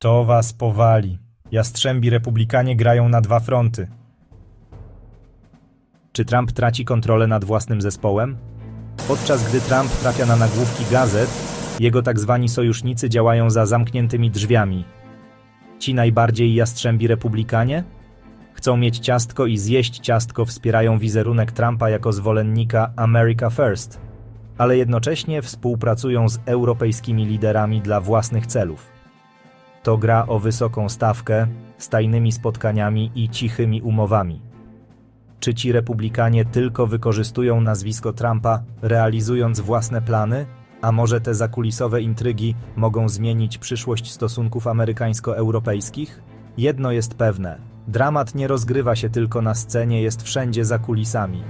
To was powali. Jastrzębi republikanie grają na dwa fronty. Czy Trump traci kontrolę nad własnym zespołem? Podczas gdy Trump trafia na nagłówki gazet, jego tak zwani sojusznicy działają za zamkniętymi drzwiami. Ci najbardziej jastrzębi republikanie? Chcą mieć ciastko i zjeść ciastko, wspierają wizerunek Trumpa jako zwolennika America First, ale jednocześnie współpracują z europejskimi liderami dla własnych celów. To gra o wysoką stawkę, z tajnymi spotkaniami i cichymi umowami. Czy ci republikanie tylko wykorzystują nazwisko Trumpa, realizując własne plany? A może te zakulisowe intrygi mogą zmienić przyszłość stosunków amerykańsko-europejskich? Jedno jest pewne: dramat nie rozgrywa się tylko na scenie, jest wszędzie za kulisami.